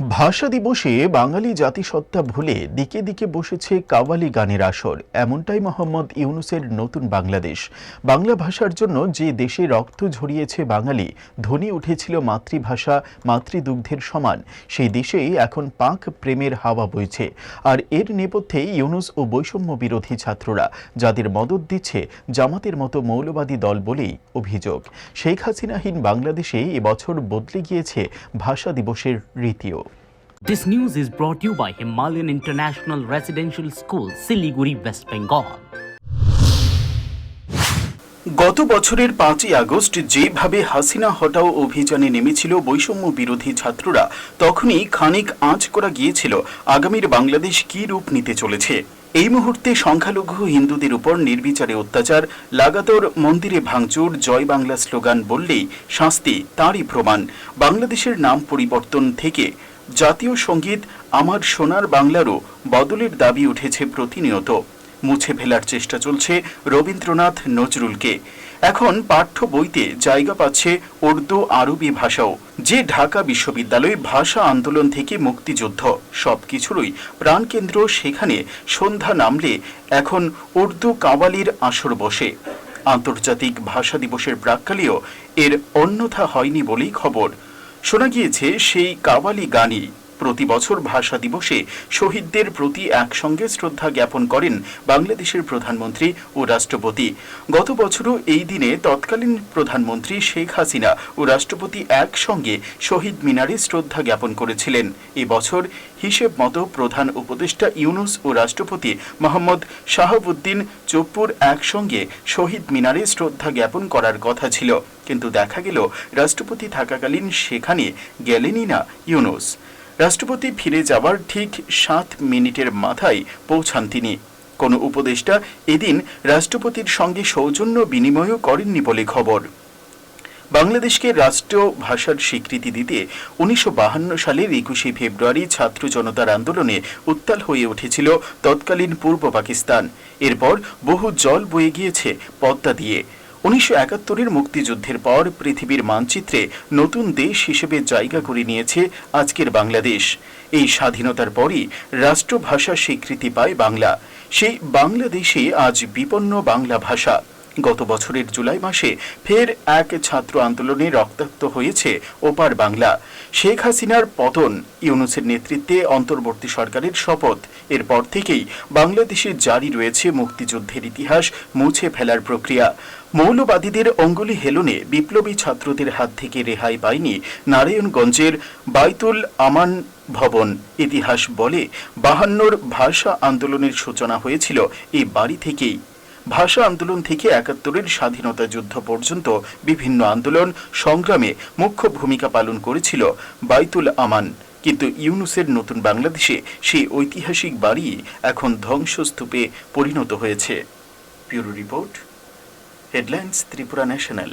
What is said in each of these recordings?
ভাষা দিবসে বাঙালি জাতিসত্তা ভুলে দিকে দিকে বসেছে কাওয়ালি গানের আসর। এমনটাই মোহাম্মদ ইউনুসের নতুন বাংলাদেশ। বাংলা ভাষার জন্য যে দেশে রক্ত ঝরিয়েছে বাঙালি, ধ্বনি উঠেছিল মাতৃভাষা, মাতৃদুগ্ধের সমান। সেই দেশেই এখন পাক প্রেমের হাওয়া বইছে। আর এর নেপথ্যে ইউনুস ও বৈষম্য বিরোধী ছাত্ররা, যাদের মদত দিচ্ছে জামাতের মতো মৌলবাদী দল বলেই অভিযোগ। শেখ হাসিনাহীন বাংলাদেশে এবছর বদলে গিয়েছে ভাষা দিবসের রীতিও। This news is brought to you by Himalayan International Residential School, Siliguri, West Bengal. গত বছরের পাঁচই আগস্ট যেভাবে হাসিনা হটাও অভিযানে নেমেছিল বৈষম্য বিরোধী ছাত্ররা তখনই খানিক আঁচ করা গিয়েছিল আগামীর বাংলাদেশ কী রূপ নিতে চলেছে এই মুহূর্তে সংখ্যালঘু হিন্দুদের উপর নির্বিচারে অত্যাচার লাগাতর মন্দিরে ভাঙচুর জয় বাংলা স্লোগান বললেই শাস্তি তারই প্রমাণ বাংলাদেশের নাম পরিবর্তন থেকে জাতীয় সংগীত আমার সোনার বাংলারও বদলের দাবি উঠেছে প্রতিনিয়ত। মুছে ফেলার চেষ্টা চলছে রবীন্দ্রনাথ নজরুলকে। এখন পাঠ্য বইতে জায়গা পাচ্ছে উর্দু আরবি ভাষাও, যে ঢাকা বিশ্ববিদ্যালয় ভাষা আন্দোলন থেকে মুক্তিযুদ্ধ। সবকিছুরই প্রাণকেন্দ্র সেখানে সন্ধ্যা নামলে এখন উর্দু কাওয়ালির আসর বসে। আন্তর্জাতিক ভাষা দিবসের প্রাক্কালেও এর অন্যথা হয়নি বলেই খবর। শোনা গিয়েছে সেই কাওয়ালি গানই। প্রতি বছর ভাষা দিবসে শহীদদের প্রতি একসঙ্গে শ্রদ্ধা জ্ঞাপন করেন বাংলাদেশের প্রধানমন্ত্রী ও রাষ্ট্রপতি। গত বছরও এই দিনে তৎকালীন প্রধানমন্ত্রী শেখ হাসিনা ও রাষ্ট্রপতি একসঙ্গে শহীদ মিনারে শ্রদ্ধা জ্ঞাপন করেছিলেন। এবছর হিসেব মতো প্রধান উপদেষ্টা ইউনুস ও রাষ্ট্রপতি মোহাম্মদ শাহাবুদ্দিন চোপ্পুর একসঙ্গে শহীদ মিনারে শ্রদ্ধা জ্ঞাপন করার কথা ছিল। কিন্তু দেখা গেল, রাষ্ট্রপতি থাকাকালীন সেখানে গেলেনই না ইউনুস। রাষ্ট্রপতি ফিরে যাওয়ার ঠিক সাত মিনিটের মাথায় পৌঁছান তিনি। কোনো উপদেষ্টা এদিন রাষ্ট্রপতির সঙ্গে সৌজন্য বিনিময়ও করেননি বলে খবর। বাংলাদেশকে রাষ্ট্রীয় ভাষার স্বীকৃতি দিতে উনিশশো সালের একুশে ফেব্রুয়ারি ছাত্র জনতার আন্দোলনে উত্তাল হয়ে উঠেছিল তৎকালীন পূর্ব পাকিস্তান। এরপর বহু জল বয়ে গিয়েছে পদ্মা দিয়ে। উনিশশো একাত্তরের মুক্তিযুদ্ধের পর পৃথিবীর মানচিত্রে নতুন দেশ হিসেবে জায়গা করে নিয়েছে আজকের বাংলাদেশ। এই স্বাধীনতার পরই রাষ্ট্রভাষা স্বীকৃতি পায় বাংলা। সেই বাংলাদেশে আজ বিপন্ন বাংলা ভাষা। গত বছরের জুলাই মাসে ফের এক ছাত্র আন্দোলনে রক্তাক্ত হয়েছে ওপার বাংলা। শেখ হাসিনার পতন ইউনুসের নেতৃত্বে অন্তর্বর্তী সরকারের শপথ। এরপর থেকেই বাংলাদেশে জারি রয়েছে মুক্তিযুদ্ধের ইতিহাস, মুছে ফেলার প্রক্রিয়া। মৌলবাদীদের অঙ্গুলি হেলনে বিপ্লবী ছাত্রদের হাত থেকে রেহাই পায়নি নারায়ণগঞ্জের বাইতুল আমান ভবন। ইতিহাস বলে, বাহান্নর ভাষা আন্দোলনের সূচনা হয়েছিল এই বাড়ি থেকেই। ভাষা আন্দোলন থেকে একাত্তরের স্বাধীনতা যুদ্ধ পর্যন্ত বিভিন্ন আন্দোলন সংগ্রামে মুখ্য ভূমিকা পালন করেছিল বাইতুল আমান। কিন্তু ইউনুসের নতুন বাংলাদেশে সেই ঐতিহাসিক বাড়ি এখন ধ্বংসস্তূপে পরিণত হয়েছে। Bureau report, headlines, Tripura national.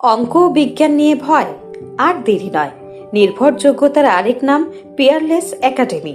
অঙ্ক বিজ্ঞান নিয়ে ভয়, আর দেরি নয়। নির্ভরযোগ্যতার আরেক নাম Peerless academy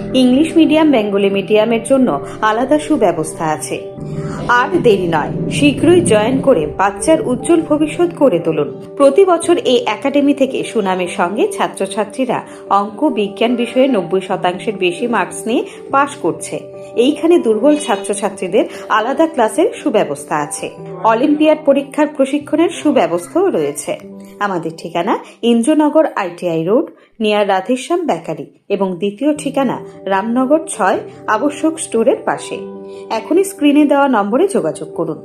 English medium, Bengali মিডিয়ামের জন্য আলাদা সুব্যবস্থা আছে। আর দেরি নয়, শীঘ্রই জয়েন করে বাচ্চার উজ্জ্বল ভবিষ্যৎ করে তুলুন। প্রতি বছর এই একাডেমি থেকে সুনামের সঙ্গে ছাত্রছাত্রীরা অঙ্ক, বিজ্ঞান বিষয়ে নব্বই শতাংশের বেশি মার্কস নিয়ে পাশ করছে। এইখানে দুর্বল ছাত্রছাত্রীদের আলাদা ক্লাসের সুব্যবস্থা আছে। অলিম্পিয়াড পরীক্ষার প্রশিক্ষণের সুব্যবস্থাও রয়েছে। আমাদের ঠিকানা Indranagar ITI road, near Radheshyam bakery এবং দ্বিতীয় ঠিকানা রামনগর ছয়, আবশ্যক স্টোরের পাশে। এখনই স্ক্রিনে দেওয়া নম্বরে যোগাযোগ করুন।